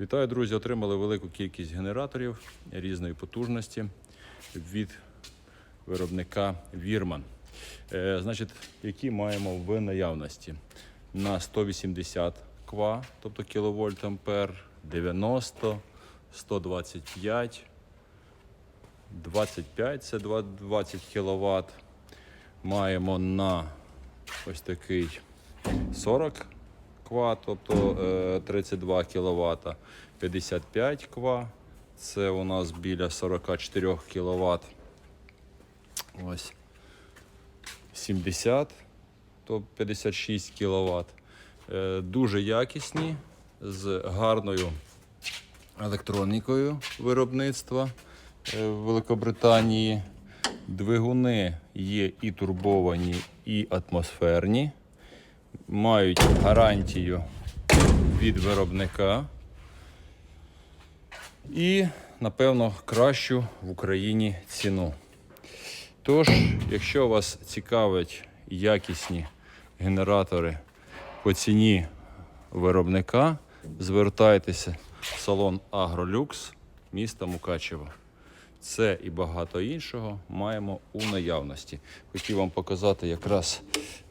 Вітаю, друзі! Отримали велику кількість генераторів різної потужності від виробника Вірман. Е, значить, які маємо в наявності? На 180 ква, тобто кіловольт ампер, 90, 125, 25 це 20 кВт. Маємо на ось такий 40 ква, тобто е, 32 кВт, 55 ква, це у нас біля 44 кВт. Ось 70, то 56 кВт. Е, Дуже якісні, з гарною електронікою виробництва е, в Великобританії. Двигуни є і турбовані, і атмосферні. Мають гарантію від виробника. І, напевно, кращу в Україні ціну. Тож, якщо вас цікавлять якісні генератори по ціні виробника, звертайтеся в салон Агролюкс міста Мукачево. Це і багато іншого маємо у наявності. Хотів вам показати якраз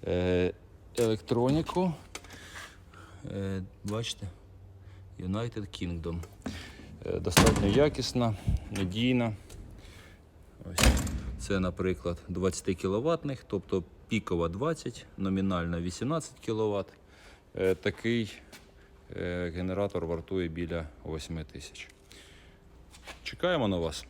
е, електроніку. Е, бачите? United Kingdom. Е, достатньо якісна, надійна. Ось. Це, наприклад, 20 кВт, тобто пікова 20, номінальна 18 кВт. Е, такий е, генератор вартує біля 8 тисяч. Чекаємо на вас.